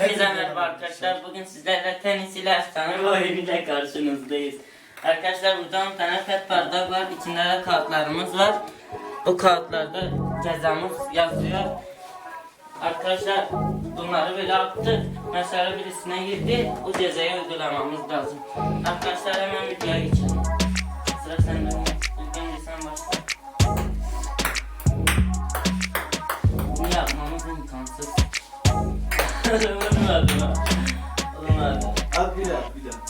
Hepinize merhaba arkadaşlar. Bugün sizlerle tenis ile efsane oyunuyla karşınızdayız. Arkadaşlar burada 10 tane pet bardak var. İçinde de kağıtlarımız var. Bu kağıtlarda cezamız yazıyor. Arkadaşlar bunları böyle attık. Mesela birisine girdi. Bu cezayı uygulamamız lazım. Arkadaşlar hemen videoya geçelim. Sıra sende. Olmadı mı? Olmadı. At bir daha bir daha.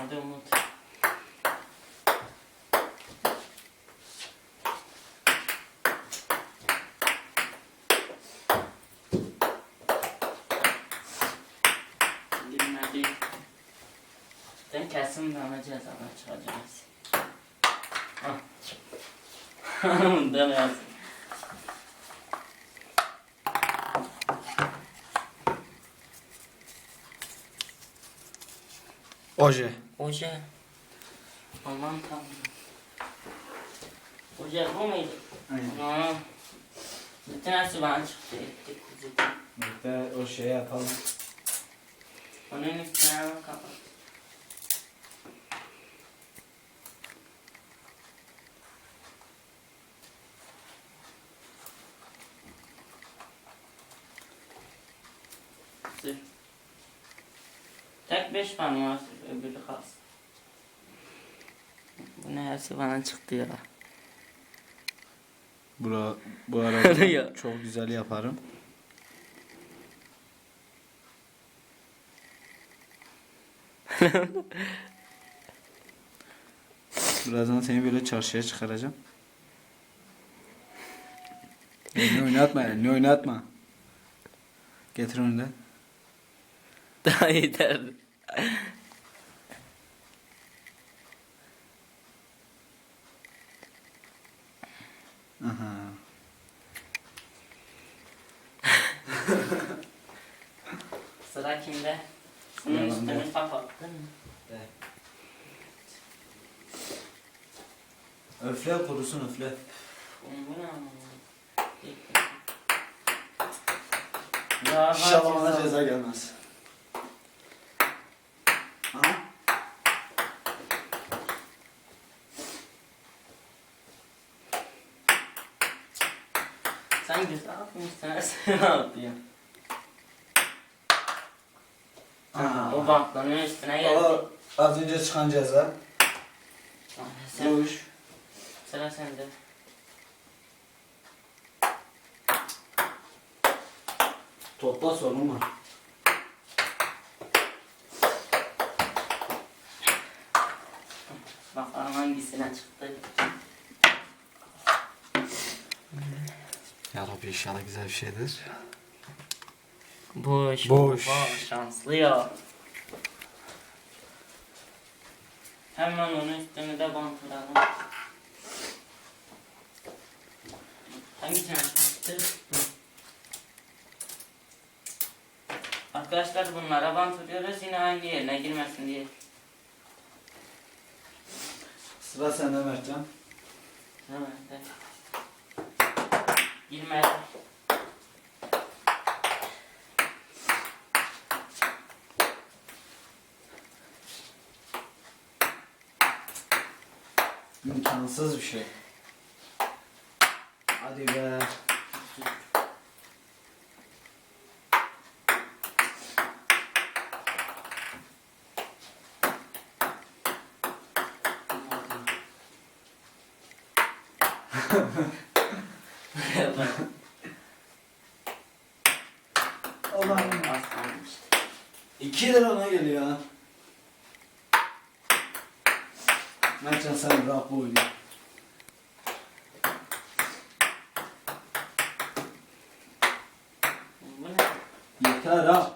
Hadi Umut. Hadi. Sen kesin bana cezana çıkacağız. Bundan yazdım. Oje. Oje. Aman tanrım. Oje bu muydu? Aynen. Aa. Bütün hepsi bana çıktı. Ettik kuzu. Bekle o şeyi yapalım. Onun üstüne. Sür. Tek beş parmağı öbürü kalsın. Bu ne hepsi bana çıktı ya. Bura, bu arada çok güzel yaparım. Birazdan seni böyle çarşıya çıkaracağım. Elini oynatma, elini oynatma. Getir onu da. Daha yeter. Aha. Sıra kimde? Bunun Mı? Öfle kurusun öfle. Bu ne ama? Ya İnşallah bana ceza. gelmez. Aha. Sen güzel yapmışsın. Sen ne yapıyorsun? Aha. O bantların üstüne geldi. O az önce çıkan ceza. Sen, Ruş. sıra sende. Topla sorun var. Bakalım hangisine çıktı. Ya Rabbi inşallah güzel bir şeydir. Boş. Boş. Oha, şanslı ya. Hemen onun üstünü de bantlayalım. Hangisini açmıştır? Bu. Arkadaşlar bunlara bantlıyoruz yine aynı yerine girmesin diye. Sıra sende Mertcan. Evet. Girmedi. İmkansız bir şey. Hadi be. Allah'ım. Aslanmış. 2 lira ona geliyor ha. Mertcan sen bırak bu oyunu. Yeter ha.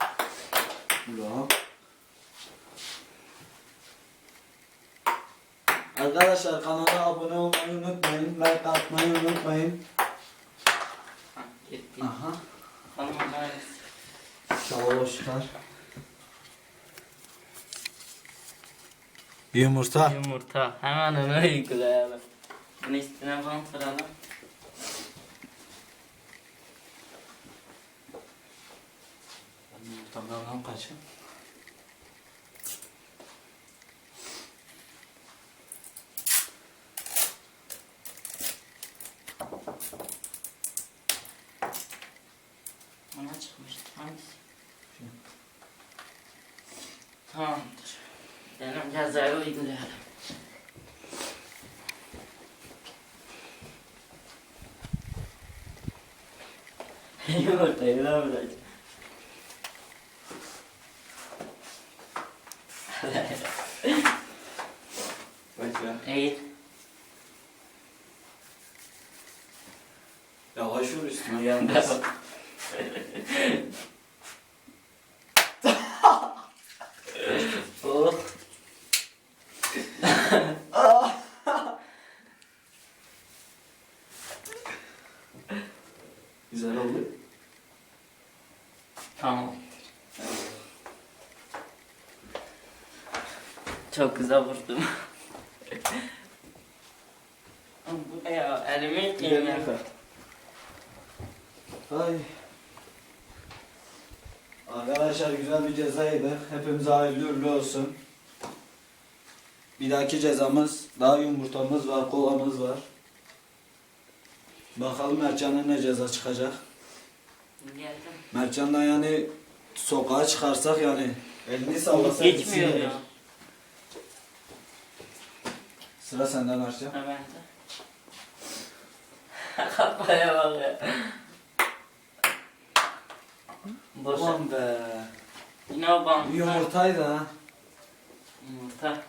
Bırak. Arkadaşlar kanala abone olmayı unutmayın. Like atmayı unutmayın. Aha. Bakalım neresi? Çalışlar. Yumurta. Yumurta. Hemen onu uygulayalım. Bunu üstüne bantlayalım. Yumurtadan kaçın. Bana çıkmıştı. Hangisi? Tamamdır. Benim cezayı uygulayalım. Yumurtayı da bırak. Bekle. Eğil. Yavaş vur üstüne gelmez. Çok güzel vurdum. Ya? Elimi yıkayayım ya. Ay. Arkadaşlar güzel bir cezaydı. Hepimize hayırlı uğurlu olsun. Bir dahaki cezamız daha yumurtamız var, kolamız var. Bakalım Mertcan'a ne ceza çıkacak. Geldim. Mertcan'dan yani sokağa çıkarsak yani elini sallasa Geçmiyor ya. Sıra senden Mertcan. Ha ben de. Kafaya bak ya. Boşa. Aman be. Yine o bant. Yumurtaydı ha. Yumurta.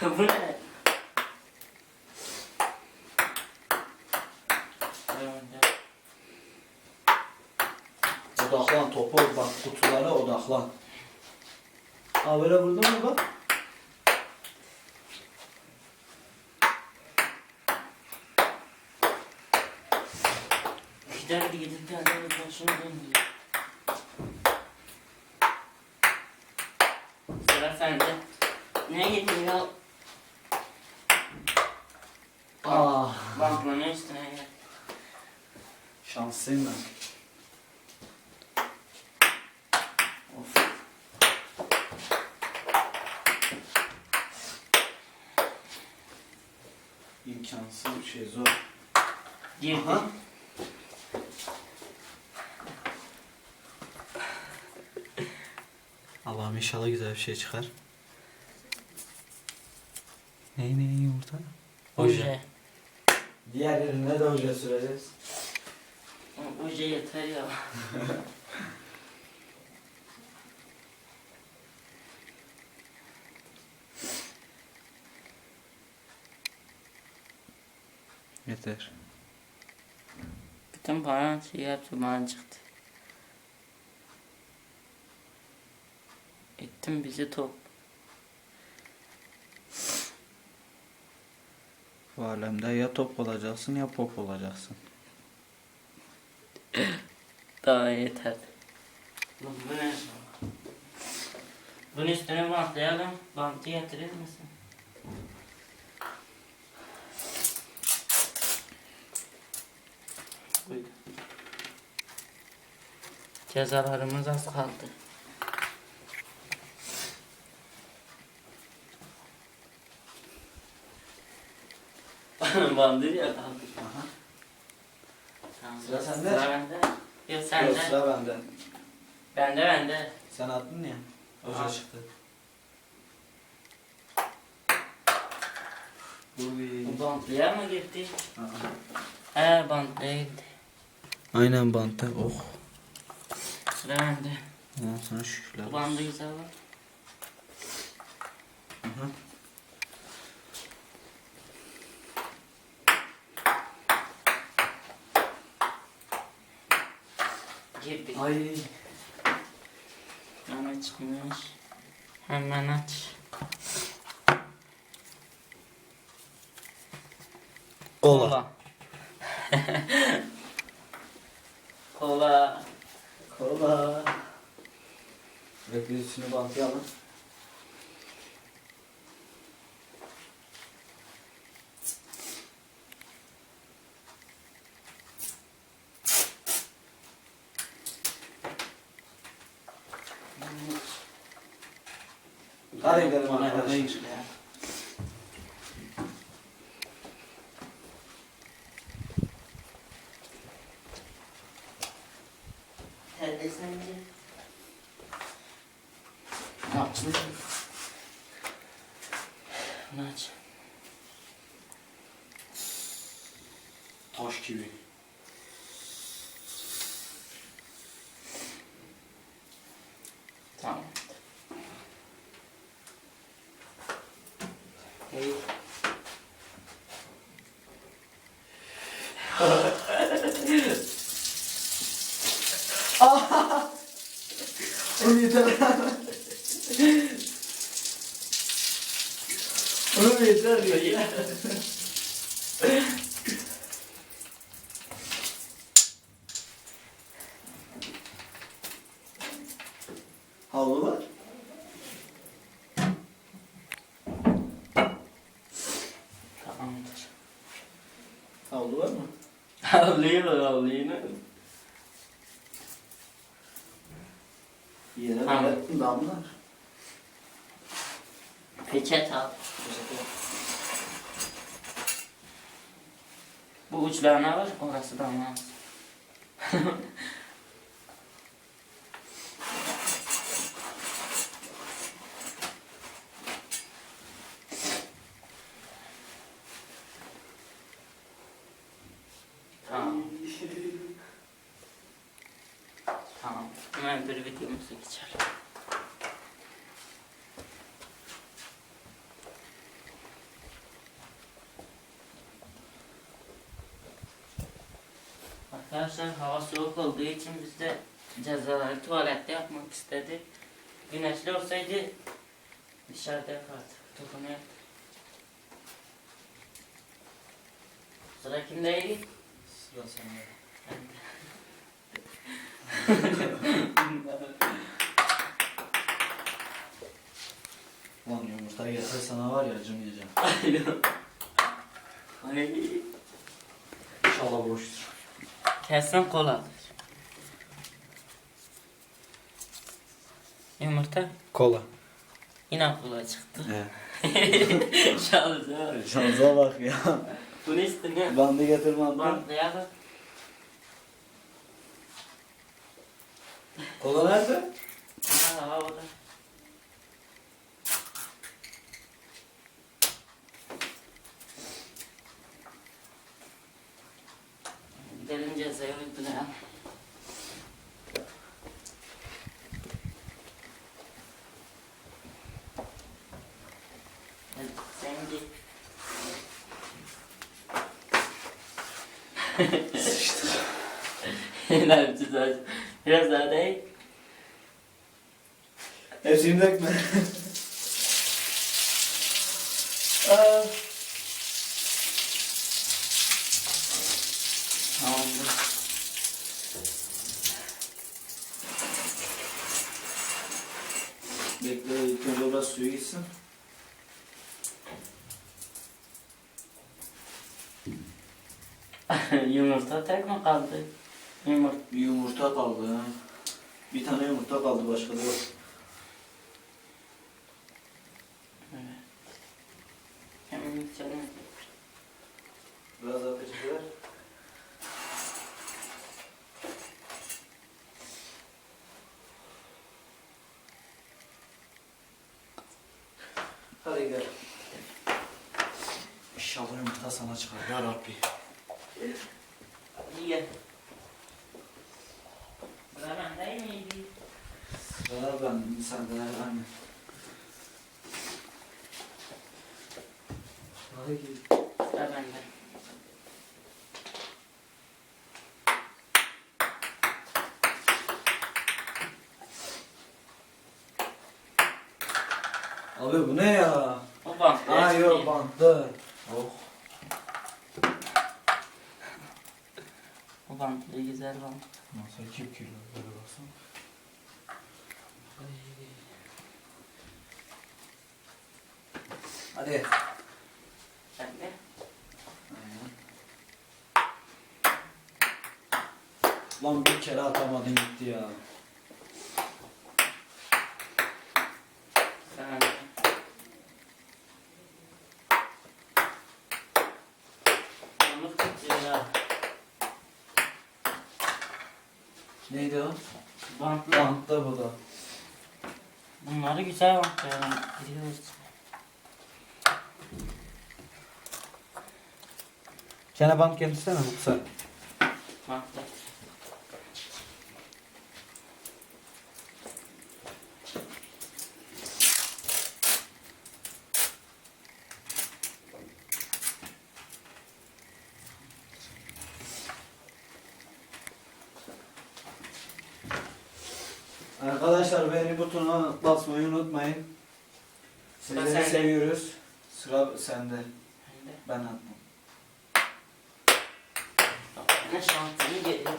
Bu ne? Topu bak kutulara odaklan. Ha böyle vurdun mu bak? Giderdi gidip geldiğimiz başını döndürüyor. Sıra sende. Ne gidiyor? Ah. Banklanın üstüne gel. Şanslıyım ben. Of. İmkansız bir şey zor. Girdi. Aha. Allah'ım inşallah güzel bir şey çıkar. Ney ney yumurta? Oje. Diğer yerine de oje süreceğiz. Oje yeter ya. Teşekkürler. Bütün paran şey yaptı bana çıktı. Ettim bizi top. Bu alemde ya top olacaksın ya pop olacaksın. Daha yeter. Bunun üstüne bantlayalım. Bantı getirir misin? Buyur. Cezalarımız az kaldı. Bandır ya kaldı. Aha. Tamam. Sıra sende. Sıra bende. Yok sende. Yok, sıra bende. Bende bende. Sen attın ya. Hoca çıktı. Bu bir... Bu bantlıya mı gitti? He bantlıya gitti. Aynen bantı. Oh. Sıra bende. Aman sana şükürler. Bandı güzel bak. Aha. Girdi. Ay. Hemen çıkmış. Hemen aç. Kola. Kola. Kola. Bekle üstünü bantlayalım. Hadi gidelim arkadaşlar. Terdesince. Ne yapsın? Bunu aç. Taş gibi. Tamam. Hey. Oğlum yeter. Oğlum yeter ya. Havlu var. Tamamdır. Havlu var mı? Havluyu var havluyu. Yere Tamam. böyle damlar. Peçet al. Bu uçlarına var, orası da olmaz. tamam. Tamam. Hemen bir videomuzu geçelim. Arkadaşlar hava soğuk olduğu için biz de cezaları tuvalette yapmak istedik. Güneşli olsaydı dışarıda yapardık. Topunu yaptık. Sıra kimdeydi? Sıra sende. Yumurta gelse sana var ya acımayacağım. Ay. İnşallah boştur. Kesin koladır. Yumurta Kola. yine kola çıktı. Evet. Şansa. Şansa bak ya. Bunu üstüne Bandı getir bandı. bantlayalım. Kola nerede? Ha, orada. Gidelim cezaya uygulayalım. Hadi sen git. Ne yapacağız? Biraz daha değil. Hepsini dökme. Aa. Tamamdır. Bekle ilk önce biraz suyu gitsin. Tek mi kaldı? Yumurta. Bir yumurta kaldı. Bir tane yumurta kaldı başka da yok. Hemen içelim. Biraz daha peçete ver. Hadi gel. İnşallah yumurta sana çıkar ya Rabbi. İyi gel. Sıra bende miydi? Sıra Hadi git. Sıra bende. Abi bu ne ya? O bantlı. Aa yok bantlı. Oh. O bantlı güzel bant. Nasıl 2 kilo böyle baksana. Hadi. Sende. Lan bir kere atamadın gitti ya. Bende. Yumurta tutuyor ya. Neydi o? Bantlı. Bantlı bu da. Bunları güzel bantlıyorum. Biliyoruz. Kene bant getirsene. Arkadaşlar beğeni butonuna basmayı unutmayın. Sıra Sizleri sende. seviyoruz. Sıra sende. Bende. Ben atmam. Ne şanslı geliyor.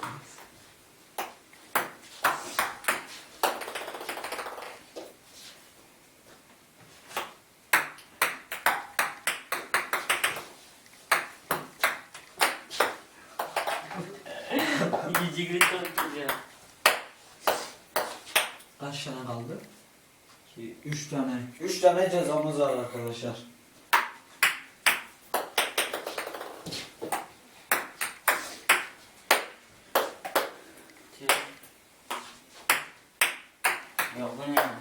Gibi çok güzel. Kaç tane kaldı? 2, 3 tane. 3 tane cezamız var arkadaşlar. Yok bu ne ya?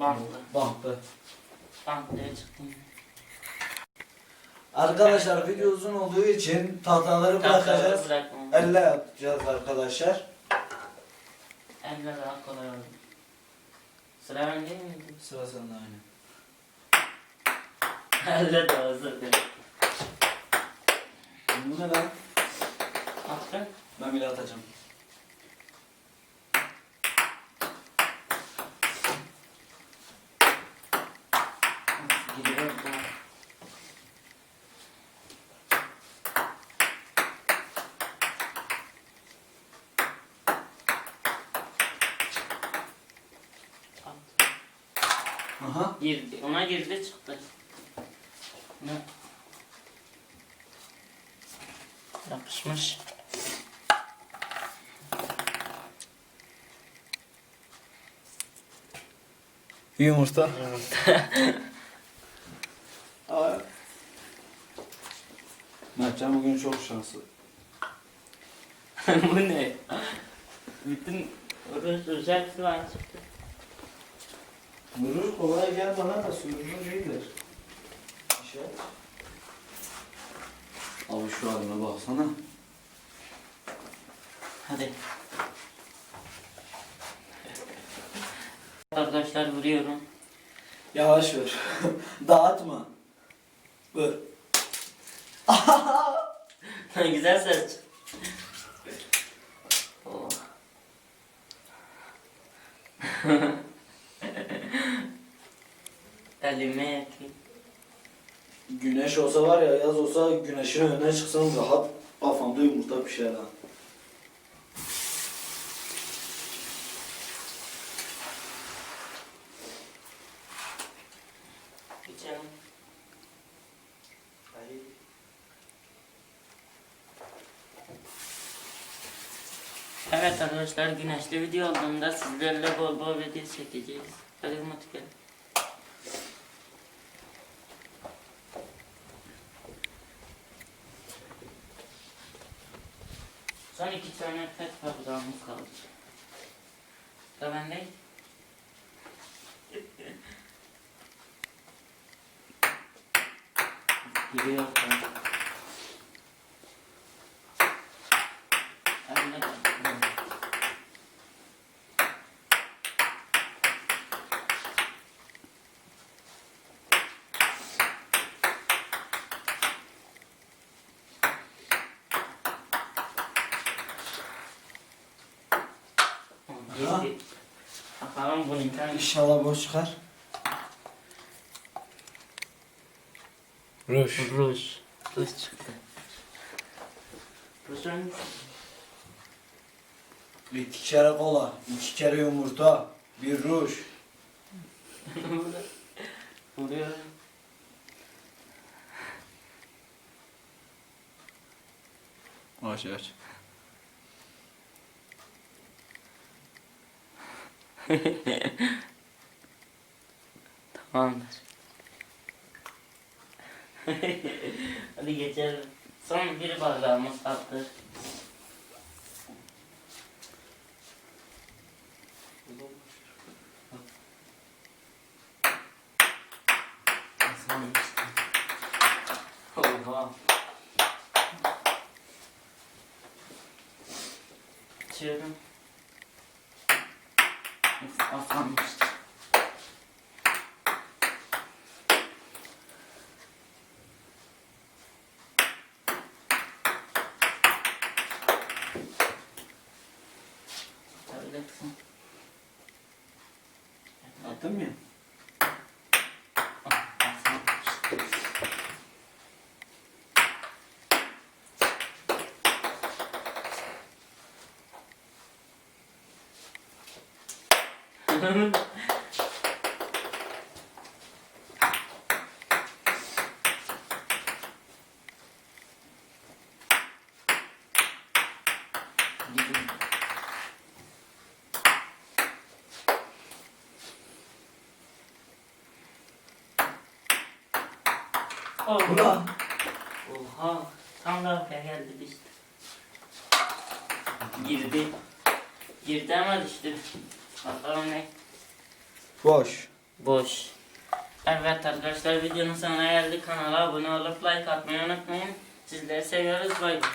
Bantlı. Bantlı. Bantlıya çıktım. Arkadaşlar video uzun olduğu için tahtaları bırakacağız. Elle yapacağız arkadaşlar. Elle daha kolay oldu. Sıra bende miydi? Sıra sende aynı. Elle de hazır değil. Bu ne lan? Attın. Ben bile atacağım. Gidiyor bu. At. Aha. Girdi. Ona girdi çıktı. Ne? Yapışmış. Yumurta. Aa. Mertcan bugün çok şanslı. Bu ne? Bütün Rus özel falan çıktı. Vurur kolay gel bana da suyunu iyidir. İşe. Abi şu haline baksana. Hadi. Arkadaşlar vuruyorum. Yavaş ver. Dağıtma. Ver. Güzel ses. Oh. Kelime Güneş olsa var ya yaz olsa güneşin önüne çıksam rahat kafamda yumurta pişer ha. Evet arkadaşlar güneşli video olduğunda sizlerle bol bol video çekeceğiz. Hadi umut. 12 tane pet kabzamız kaldı. Da ben bende. Giriyor. Ben de Gitti. Bakalım bunun İnşallah boş çıkar. Ruş. Ruj. Ruj çıktı. Ruj hangisi? İki kere kola, iki kere yumurta, bir ruj. Vuruyor. Aç aç. Tamamdır. Hadi geçelim. Son bir bardağımız kaldı. Oha. Açabilirsin. Attın mı? Mm-hmm. Boş. Boş. Evet arkadaşlar videonun sonuna geldik. Kanala abone olup like atmayı unutmayın. Sizleri seviyoruz. Bay bay.